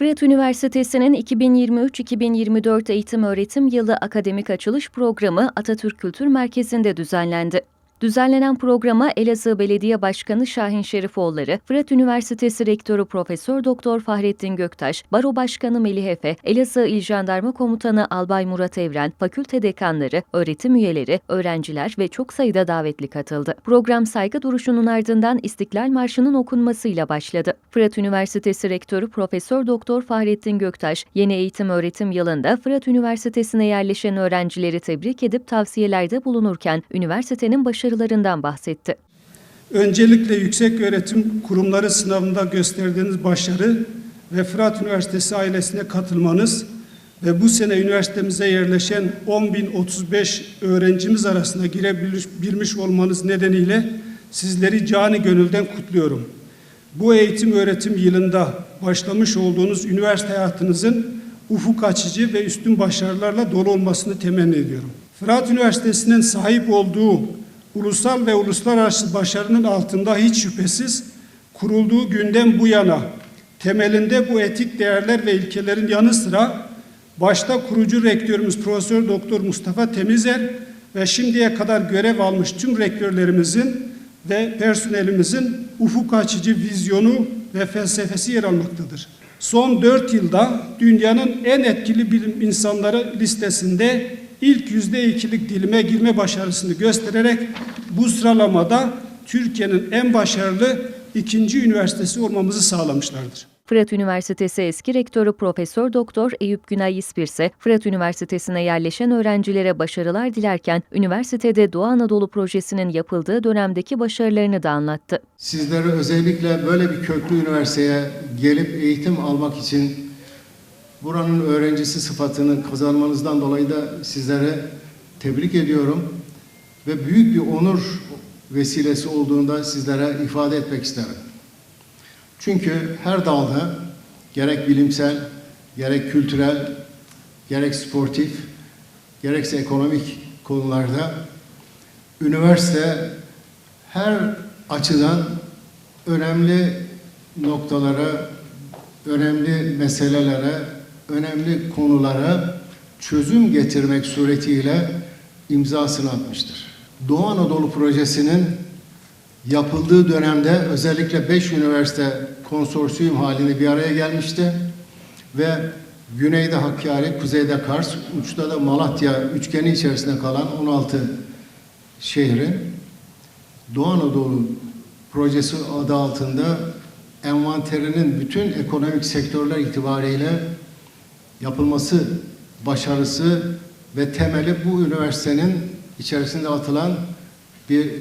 Fırat Üniversitesi'nin 2023-2024 eğitim öğretim yılı akademik açılış programı Atatürk Kültür Merkezi'nde düzenlendi. Düzenlenen programa Elazığ Belediye Başkanı Şahin Şerifoğulları, Fırat Üniversitesi Rektörü Profesör Doktor Fahrettin Göktaş, Baro Başkanı Melih Efe, Elazığ İl Jandarma Komutanı Albay Murat Evren, fakülte dekanları, öğretim üyeleri, öğrenciler ve çok sayıda davetli katıldı. Program saygı duruşunun ardından İstiklal Marşı'nın okunmasıyla başladı. Fırat Üniversitesi Rektörü Profesör Doktor Fahrettin Göktaş, yeni eğitim öğretim yılında Fırat Üniversitesi'ne yerleşen öğrencileri tebrik edip tavsiyelerde bulunurken üniversitenin başarılarından bahsetti. Öncelikle yüksek öğretim kurumları sınavında gösterdiğiniz başarı ve Fırat Üniversitesi ailesine katılmanız ve bu sene üniversitemize yerleşen 10.035 öğrencimiz arasında girebilmiş olmanız nedeniyle sizleri cani gönülden kutluyorum. Bu eğitim öğretim yılında başlamış olduğunuz üniversite hayatınızın ufuk açıcı ve üstün başarılarla dolu olmasını temenni ediyorum. Fırat Üniversitesi'nin sahip olduğu ulusal ve uluslararası başarının altında hiç şüphesiz kurulduğu günden bu yana temelinde bu etik değerler ve ilkelerin yanı sıra başta kurucu rektörümüz Profesör Doktor Mustafa Temizer ve şimdiye kadar görev almış tüm rektörlerimizin ve personelimizin ufuk açıcı vizyonu ve felsefesi yer almaktadır. Son dört yılda dünyanın en etkili bilim insanları listesinde ilk yüzde ikilik dilime girme başarısını göstererek bu sıralamada Türkiye'nin en başarılı ikinci üniversitesi olmamızı sağlamışlardır. Fırat Üniversitesi eski rektörü Profesör Doktor Eyüp Günay İspir ise Fırat Üniversitesi'ne yerleşen öğrencilere başarılar dilerken üniversitede Doğu Anadolu projesinin yapıldığı dönemdeki başarılarını da anlattı. Sizlere özellikle böyle bir köklü üniversiteye gelip eğitim almak için buranın öğrencisi sıfatını kazanmanızdan dolayı da sizlere tebrik ediyorum ve büyük bir onur vesilesi olduğunda sizlere ifade etmek isterim. Çünkü her dalda gerek bilimsel, gerek kültürel, gerek sportif, gerekse ekonomik konularda üniversite her açıdan önemli noktalara, önemli meselelere, önemli konulara çözüm getirmek suretiyle imzasını atmıştır. Doğu Anadolu Projesi'nin yapıldığı dönemde özellikle 5 üniversite konsorsiyum halinde bir araya gelmişti ve güneyde Hakkari, kuzeyde Kars, uçta da Malatya üçgeni içerisinde kalan 16 şehrin Doğu Anadolu projesi adı altında envanterinin bütün ekonomik sektörler itibariyle yapılması başarısı ve temeli bu üniversitenin içerisinde atılan bir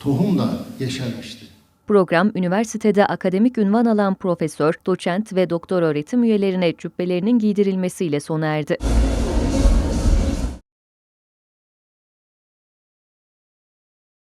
tohumla yeşermişti. Program, üniversitede akademik ünvan alan profesör, doçent ve doktor öğretim üyelerine cübbelerinin giydirilmesiyle sona erdi.